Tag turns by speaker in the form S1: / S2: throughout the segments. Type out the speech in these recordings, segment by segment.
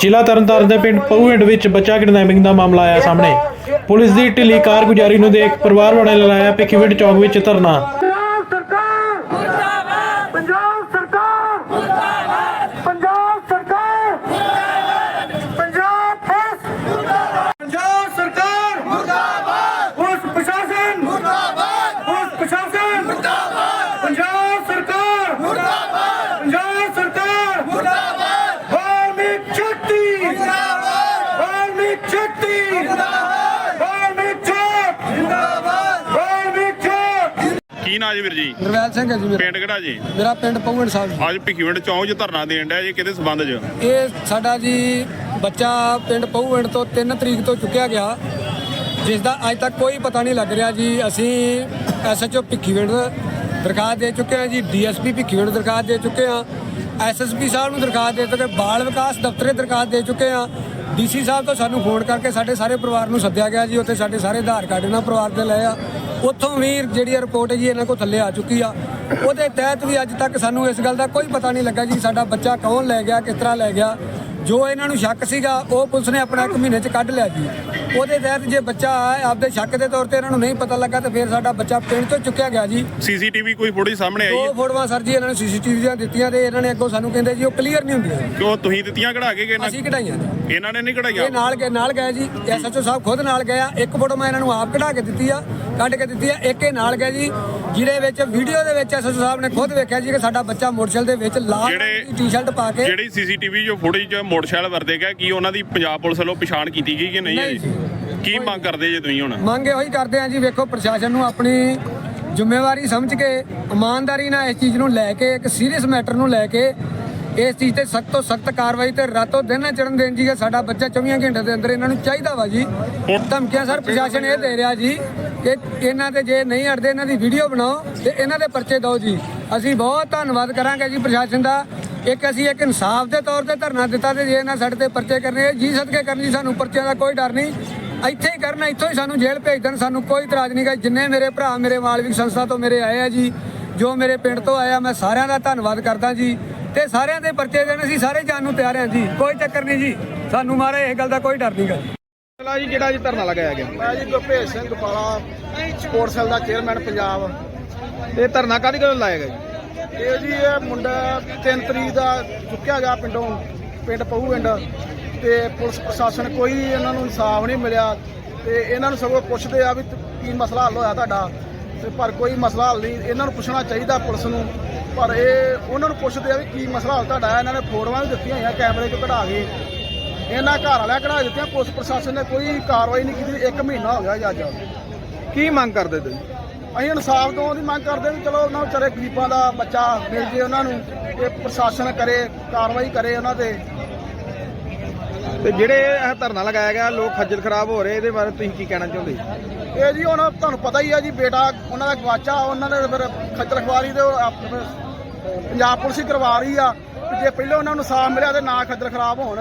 S1: ਜ਼ਿਲ੍ਹਾ ਤਰਨਤਾਰਨ ਦੇ ਪਿੰਡ ਪਉਹੰਡ ਵਿੱਚ ਬੱਚਾ ਕਿਡਨੈਪਿੰਗ ਦਾ ਮਾਮਲਾ ਆਇਆ ਸਾਹਮਣੇ। ਪੁਲਿਸ ਦੀ ਢਿੱਲੀ ਕਾਰਗੁਜ਼ਾਰੀ ਨੂੰ ਦੇਖ ਪਰਿਵਾਰ ਵਾਲੇ ਲਾਇਆ ਪਿੱਖੀਵਿੰਡ ਚੌਂਕ ਵਿੱਚ ਧਰਨਾ।
S2: ਕੀ ਨਾਂ ਜੀ ਵੀਰ ਜੀ?
S3: ਨਰਵੈਲ ਸਿੰਘ ਹੈ ਜੀ ਮੇਰਾ।
S2: ਪਿੰਡ ਕਿਹੜਾ ਜੀ?
S3: ਮੇਰਾ ਪਿੰਡ ਪੌਣ ਸਾਹਿਬ ਜੀ।
S2: ਅੱਜ ਭਿੱਖੀਵਿੰਡ ਚੌਂਕ 'ਚ ਧਰਨਾ ਦੇਣ ਡਿਆ ਜੀ ਕਿਹਦੇ ਸਬੰਧ 'ਚ?
S3: ਇਹ ਸਾਡਾ ਜੀ ਬੱਚਾ ਪਿੰਡ ਪਹੂਵਿੰਡ ਤੋਂ 3 ਤਰੀਕ ਤੋਂ ਚੁੱਕਿਆ ਗਿਆ। ਜਿਸ ਦਾ ਅੱਜ ਤੱਕ ਕੋਈ ਪਤਾ ਨਹੀਂ ਲੱਗ ਰਿਹਾ ਜੀ ਅਸੀਂ ਐਸਐਚਓ ਭਿੱਖੀਵਿੰਡ ਦਰਖਾਸਤ ਦੇ ਚੁੱਕੇ ਹਾਂ ਜੀ ਡੀਐਸਪੀ ਭਿੱਖੀਵਿੰਡ ਦਰਖਾਸਤ ਦੇ ਚੁੱਕੇ ਹਾਂ। ਐਸਐਸਪੀ ਸਾਹਿਬ ਨੂੰ ਦਰਖਾਸਤ ਦੇ ਚੁੱਕੇ ਬਾਲ ਵਿਕਾਸ ਦਫ਼ਤਰੇ ਦਰਖਾਸਤ ਦੇ ਚੁੱਕੇ ਹਾਂ। ਡੀਸੀ ਸਾਹਿਬ ਤੋਂ ਸਾਨੂੰ ਫੋਨ ਕਰਕੇ ਸਾਡੇ ਸਾਰੇ ਪਰਿਵਾਰ ਨੂੰ ਸੱਦਿਆ ਗਿਆ ਜੀ ਉੱਥੇ ਸਾਡੇ ਸਾਰੇ ਆਧਾਰ ਕਾਰਡ ਇਹਨਾਂ ਪਰਿਵਾਰ ਦੇ ਲਏ ਆ। ਉੱਥੋਂ ਵੀ ਜਿਹੜੀ ਰਿਪੋਰਟ ਹੈ ਜੀ ਇਹਨਾਂ ਕੋਲ ਥੱਲੇ ਆ ਚੁੱਕੀ ਆ। ਉਹਦੇ ਤਹਿਤ ਵੀ ਅੱਜ ਤੱਕ ਸਾਨੂੰ ਇਸ ਗੱਲ ਦਾ ਕੋਈ ਪਤਾ ਨਹੀਂ ਲੱਗਾ ਕਿ ਸਾਡਾ ਬੱਚਾ ਕੌਣ ਲੈ ਗਿਆ, ਕਿਸ ਤਰ੍ਹਾਂ ਲੈ ਗਿਆ। ਜੋ ਇਹਨਾਂ ਨੂੰ ਸ਼ੱਕ ਸੀਗਾ, ਉਹ ਪੁਲਿਸ ਨੇ ਆਪਣਾ ਇੱਕ ਮਹੀਨੇ 'ਚ ਕੱਢ ਲਿਆ ਜੀ। ਉਹਦੇ ਤਹਿਤ ਜੇ ਬੱਚਾ ਆਪਦੇ ਸ਼ੱਕ ਦੇ ਤੌਰ ਤੇ ਇਹਨਾਂ ਨੂੰ ਨਹੀਂ ਪਤਾ ਲੱਗਾ ਤੇ ਫਿਰ ਸਾਡਾ ਬੱਚਾ ਪਿੰਡ ਤੋਂ ਚੁੱਕਿਆ ਗਿਆ ਜੀ।
S2: ਸੀਸੀਟੀਵੀ ਕੋਈ ਫੋਟੋ ਸਾਹਮਣੇ ਆਈ
S3: ਦੋ
S2: ਹੈ
S3: ਫੋਟੋਆਂ ਸਰ ਜੀ ਇਹਨਾਂ ਨੂੰ ਸੀਸੀਟੀਵੀ ਦੀਆਂ ਦਿੱਤੀਆਂ ਤੇ ਇਹਨਾਂ ਨੇ ਅੱਗੋਂ ਸਾਨੂੰ ਕਹਿੰਦੇ ਜੀ ਉਹ ਕਲੀਅਰ ਨਹੀਂ ਹੁੰਦੀਆਂ। ਜੀ।
S2: ਕਿਉਂ ਤੁਸੀਂ ਦਿੱਤੀਆਂ ਕਢਾ ਕੇ ਗਏ ਨਾ
S3: ਅਸੀਂ ਕਢਾਈਆਂ ਜੀ।
S2: ਇਹਨਾਂ ਨੇ ਨਹੀਂ
S3: ਇਹ
S2: ਕਢਾਈਆਂ
S3: ਨਾਲ ਗਏ ਨਾਲ ਗਏ ਜੀ। ਐਸਐਚਓ ਸਾਹਿਬ ਖੁਦ ਨਾਲ ਗਏ ਆ। ਇੱਕ ਫੋਟੋ ਮੈਂ ਇਹਨਾਂ ਨੂੰ ਆਪ ਕਢਾ ਕੇ ਦਿੱਤੀ ਆ ਕੱਢ ਕੇ ਦਿੱਤੀ ਆ। ਇੱਕ ਇਹ ਨਾਲ ਗਏ ਜੀ। ਜਿਹਦੇ ਵਿੱਚ ਵੀਡੀਓ ਦੇ ਵਿੱਚ ਐਸਐਚਓ ਸਾਹਿਬ ਨੇ ਖੁਦ ਵੇਖਿਆ ਜੀ ਕਿ ਸਾਡਾ ਬੱਚਾ ਮੋਟਰਸਾਈਕਲ ਦੇ ਵਿੱਚ ਲਾਲ
S2: ਜਿਹੜੇ-
S3: ਟੀ-ਸ਼ਰਟ ਪਾ ਕੇ
S2: ਜਿਹੜੀ ਸੀਸੀਟੀਵੀ ਜੋ ਫੁਟੇਜ ਮੋਟਰਸਾਈਕਲ ਵਰਦੇ ਗਿਆ ਕੀ ਉਹਨਾਂ ਦੀ ਪੰਜਾਬ ਪੁਲਿਸ ਵੱਲੋਂ ਪਛਾਣ ਕੀਤੀ ਗਈ ਕਿ ਨਹੀਂ
S3: ਨਹੀਂ
S2: ਜੀ। ਕੀ ਮੰਗ ਕਰਦੇ ਜੇ ਤੁਸੀਂ ਹੁਣ?
S3: ਮੰਗ ਇਹੋ ਹੀ ਕਰਦੇ ਆ ਜੀ ਵੇਖੋ ਪ੍ਰਸ਼ਾਸਨ ਨੂੰ ਆਪਣੀ ਜ਼ਿੰਮੇਵਾਰੀ ਸਮਝ ਕੇ ਇਮਾਨਦਾਰੀ ਨਾਲ ਇਸ ਚੀਜ਼ ਨੂੰ ਲੈ ਕੇ ਇੱਕ ਸੀਰੀਅਸ ਮੈਟਰ ਨੂੰ ਲੈ ਕੇ ਇਸ ਚੀਜ਼ ਤੇ ਸਖਤ ਤੋਂ ਸਖਤ ਕਾਰਵਾਈ ਤੇ ਰਾਤੋਂ ਦਿਨ ਨਾ ਚੜਨ ਦੇਣ ਜੀ ਕਿ ਸਾਡਾ ਬੱਚਾ 24 ਘੰਟੇ ਦੇ ਅੰਦਰ ਇਹਨਾਂ ਨੂੰ ਚਾਹੀਦਾ ਵਾ ਜੀ। ਧਮਕੀਆਂ ਸਰ ਪ੍ਰਸ਼ਾਸਨ ਇਹ ਦੇ ਰਿਹਾ ਜੀ ਕਿ ਇਹਨਾਂ ਤੇ ਜੇ ਨਹੀਂ ਅੜਦੇ, ਇਹਨਾਂ ਦੀ ਵੀਡੀਓ ਬਣਾਓ ਤੇ ਇਹਨਾਂ ਦੇ ਪਰਚੇ ਦਿਓ ਜੀ। ਅਸੀਂ ਬਹੁਤ ਧੰਨਵਾਦ ਕਰਾਂਗੇ ਜੀ ਪ੍ਰਸ਼ਾਸਨ ਦਾ। ਇੱਕ ਅਸੀਂ ਇੱਕ ਇਨਸਾਫ ਦੇ ਤੌਰ ਤੇ ਧਰਨਾ ਦਿੱਤਾ ਤੇ ਜੇ ਇਹਨਾਂ ਸਾਡੇ ਤੇ ਪਰਚੇ ਕਰਨੇ ਜੀ ਸਦਕੇ ਕਰਨ ਜੀ, ਸਾਨੂੰ ਪਰਚਿਆਂ ਦਾ ਕੋਈ ਡਰ ਨਹੀਂ। ਇੱਥੇ ਹੀ ਕਰਨਾ, ਇੱਥੋਂ ਹੀ ਸਾਨੂੰ ਜੇਲ੍ਹ ਭੇਜ ਦੇਣ, ਸਾਨੂੰ ਕੋਈ ਇਤਰਾਜ਼ ਨਹੀਂ ਗਾ। ਜਿੰਨੇ ਮੇਰੇ ਭਰਾ, ਮੇਰੇ ਮਾਲਵਿਕ ਸੰਸਥਾ ਤੋਂ ਮੇਰੇ ਆਏ ਆ ਜੀ, ਜੋ ਮੇਰੇ ਪਿੰਡ ਤੋਂ ਆਇਆ ਮੈਂ ਸਾਰਿਆਂ ਦਾ ਧੰਨਵਾਦ ਕਰਦਾ ਜੀ। ਤੇ ਸਾਰਿਆਂ ਦੇ ਪਰਚੇ ਦੇਣ, ਅਸੀਂ ਸਾਰੇ ਜਾਣ ਨੂੰ ਤਿਆਰ ਹਾਂ ਜੀ। ਕੋਈ ਚੱਕਰ ਨਹੀਂ ਜੀ। ਸਾਨੂੰ ਮਾਰੇ, ਇਹ ਗੱਲ ਦਾ ਕੋਈ ਡਰ ਨਹੀਂ ਗਾ। ਜੀ
S4: ਜੀ ਜਿਹੜਾ ਜੀ ਧਰਨਾ ਲਗਾਇਆ ਗਿਆ। ਮੈਂ ਜੀ ਗੁਰਭੇਜ ਸਿੰਘ ਗੋਪਾਲਾ ਸਪੋਰਟਸ ਸੈੱਲ ਦਾ ਚੇਅਰਮੈਨ ਪੰਜਾਬ। ਇਹ ਧਰਨਾ ਕਾਦੀ ਗੱਲ ਲਾਇਆ ਗਿਆ ਜੀ?
S5: ਇਹ ਜੀ ਇਹ ਮੁੰਡਾ 3 ਤਰੀਕ ਦਾ ਚੁੱਕਿਆ ਗਿਆ ਪਿੰਡੋਂ ਪਿੰਡ ਪਹੂ ਪਿੰਡ। ਤੇ ਪੁਲਿਸ ਪ੍ਰਸ਼ਾਸਨ ਕੋਈ ਇਹਨਾਂ ਨੂੰ ਇਨਸਾਫ ਨਹੀਂ ਮਿਲਿਆ। ਤੇ ਇਹਨਾਂ ਨੂੰ ਸਗੋਂ ਪੁੱਛਦੇ ਆ ਵੀ ਕੀ ਮਸਲਾ ਹੱਲ ਹੋਇਆ ਤੁਹਾਡਾ? ਤੇ ਪਰ ਕੋਈ ਮਸਲਾ ਹੱਲ ਨਹੀਂ ਇਹਨਾਂ ਨੂੰ ਪੁੱਛਣਾ ਚਾਹੀਦਾ ਪੁਲਿਸ ਨੂੰ। ਪਰ ਇਹ ਉਹਨਾਂ ਨੂੰ ਪੁੱਛਦੇ ਆ ਵੀ ਕੀ ਮਸਲਾ ਹੱਲ ਤੁਹਾਡਾ? ਇਹਨਾਂ ਨੇ ਫੋਟੋਆਂ ਵੀ ਦਿੱਤੀਆਂ ਹੋਈਆਂ ਕੈਮਰੇ 'ਚ ਕਢਾ ਕੇ। ਇਹਨਾਂ ਘਰ ਵਾਲਿਆਂ ਕਢਾ ਦਿੱਤੀਆਂ ਪੁਲਿਸ ਪ੍ਰਸ਼ਾਸਨ ਨੇ ਕੋਈ ਕਾਰਵਾਈ ਨਹੀਂ ਕੀਤੀ ਇੱਕ ਮਹੀਨਾ ਹੋ ਗਿਆ ਅੱਜ।
S4: ਕੀ ਮੰਗ ਕਰਦੇ ਤੁਸੀਂ?
S5: ਅਸੀਂ ਇਨਸਾਫ ਤੋਂ ਦੀ ਮੰਗ ਕਰਦੇ ਵੀ ਚਲੋ ਉਹਨਾਂ ਵਿਚਾਰੇ ਗਰੀਬਾਂ ਦਾ ਬੱਚਾ ਮਿਲ ਜੇ ਉਹਨਾਂ ਨੂੰ ਇਹ ਪ੍ਰਸ਼ਾਸਨ ਕਰੇ ਕਾਰਵਾਈ ਕਰੇ ਉਹਨਾਂ ਤੇ।
S4: ਤੇ ਜਿਹੜੇ ਇਹ ਧਰਨਾ ਲਗਾਇਆ ਗਿਆ ਲੋਕ ਖੱਜਲ ਖਰਾਬ ਹੋ ਰਹੇ ਇਹਦੇ ਬਾਰੇ ਤੁਸੀਂ ਕੀ ਕਹਿਣਾ ਚਾਹੁੰਦੇ?
S5: ਇਹ ਜੀ ਹੁਣ ਤੁਹਾਨੂੰ ਪਤਾ ਹੀ ਆ ਜੀ ਬੇਟਾ ਉਹਨਾਂ ਦਾ ਗਵਾਚਾ ਉਹਨਾਂ ਦੇ ਫਿਰ ਖੱਜਲ ਖਵਾਰੀ ਦੇ ਪੰਜਾਬ ਪੁਲਿਸ ਹੀ ਕਰਵਾ ਰਹੀ ਆ ਜੇ ਪਹਿਲਾਂ ਉਹਨਾਂ ਨੂੰ ਇਨਸਾਫ ਮਿਲਿਆ ਤੇ ਨਾ ਖੱਜਲ ਖਰਾਬ ਹੋਣ।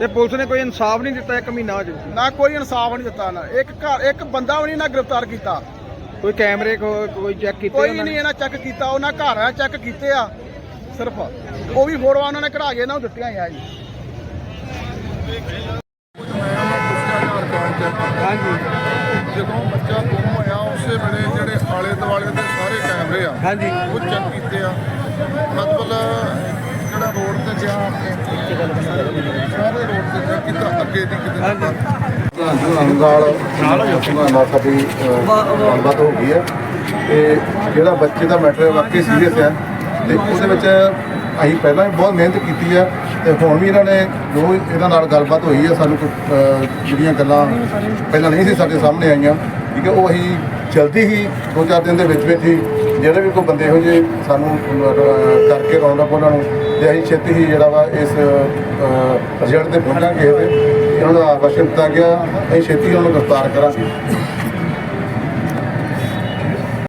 S4: ਤੇ ਪੁਲਿਸ ਨੇ ਕੋਈ ਇਨਸਾਫ ਨਹੀਂ ਦਿੱਤਾ ਇੱਕ ਮਹੀਨਾ ਹੋ ਚੁੱਕਾ
S5: ਨਾ ਕੋਈ ਇਨਸਾਫ ਨਹੀਂ ਦਿੱਤਾ ਨਾ। ਇੱਕ ਘਰ ਇੱਕ ਬੰਦਾ ਵੀ ਨਹੀਂ ਨਾ ਗ੍ਰਿਫਤਾਰ ਕੀਤਾ।
S4: ਕੋਈ ਕੈਮਰੇ ਕੋ- ਕੋਈ ਚੈੱਕ ਕੀਤੇ
S5: ਕੋਈ
S4: ਉਹਨਾਂ ਨੇ?
S5: ਨਹੀਂ ਇਹਨਾਂ ਚੈੱਕ ਕੀਤਾ ਉਹਨਾਂ ਘਰ ਆ ਚੈੱਕ ਕੀਤੇ ਆ ਸਿਰਫ। ਉਹ ਵੀ ਫੋਟੋਆਂ ਉਹਨਾਂ ਨੇ ਕਢਾ ਕੇ ਇਹਨਾਂ ਨੂੰ ਦਿੱਤੀਆਂ ਆ ਜੀ।
S4: ਹਾਂਜੀ।
S6: ਜਦੋਂ ਬੱਚਾ ਗੁੰਮ ਹੋਇਆ ਉਸੇ ਵੇਲੇ ਜਿਹੜੇ ਆਲੇ ਦੁਆਲੇ ਦੇ ਸਾਰੇ ਕੈਮਰੇ ਆ
S4: ਹਾਂਜੀ।
S6: ਉਹ ਚੈੱਕ ਕੀਤੇ ਆ। ਮਤਲਬ ਜਿਹੜਾ ਰੋਡ ਤੇ ਗਿਆ ਸਾਰੇ ਰੋਡ ਤੇ ਕੀਤਾ ਅੱਗੇ ਦੀ ਕਿਤੇ
S7: ਨਾਲ ਨਾਲ ਸਾਡੀ ਗੱਲਬਾਤ ਹੋ ਗਈ ਹੈ। ਤੇ ਜਿਹੜਾ ਬੱਚੇ ਦਾ ਮੈਟਰ ਵਾਕਈ ਸੀਰੀਅਸ ਹੈ। ਤੇ ਉਹਦੇ ਵਿੱਚ ਅਸੀਂ ਪਹਿਲਾਂ ਵੀ ਬਹੁਤ ਮਿਹਨਤ ਕੀਤੀ ਹੈ। ਤੇ ਹੁਣ ਵੀ ਇਹਨਾਂ ਨੇ ਜੋ ਇਹਨਾਂ ਨਾਲ ਗੱਲਬਾਤ ਹੋਈ ਹੈ ਸਾਨੂੰ ਜਿਹੜੀਆਂ ਗੱਲਾਂ ਪਹਿਲਾਂ ਨਹੀਂ ਸੀ ਸਾਡੇ ਸਾਹਮਣੇ ਆਈਆਂ। ਠੀਕ ਹੈ ਉਹ ਅਸੀਂ ਜਲਦੀ ਹੀ ਦੋ ਚਾਰ ਦਿਨ ਦੇ ਵਿੱਚ ਵਿੱਚ ਹੀ ਜਿਹੜੇ ਵੀ ਕੋਈ ਬੰਦੇ ਇਹੋ ਜਿਹੇ ਸਾਨੂੰ ਕਰਕੇ ਰੌਂਡ ਅਪ ਉਹਨਾਂ ਨੂੰ ਤੇ ਅਸੀਂ ਛੇਤੀ ਹੀ ਜਿਹੜਾ ਵਾ ਇਸ ਰਿਜ਼ਲਟ ਤੇ ਪਹੁੰਚਾਂਗੇ ਇਹਨਾਂ ਦਾ ਆਵਾਸ਼ਨ ਗਿਆ, ਅਸੀਂ ਛੇਤੀ ਉਹਨਾਂ ਨੂੰ ਗ੍ਰਿਫਤਾਰ ਕਰਾਂਗੇ।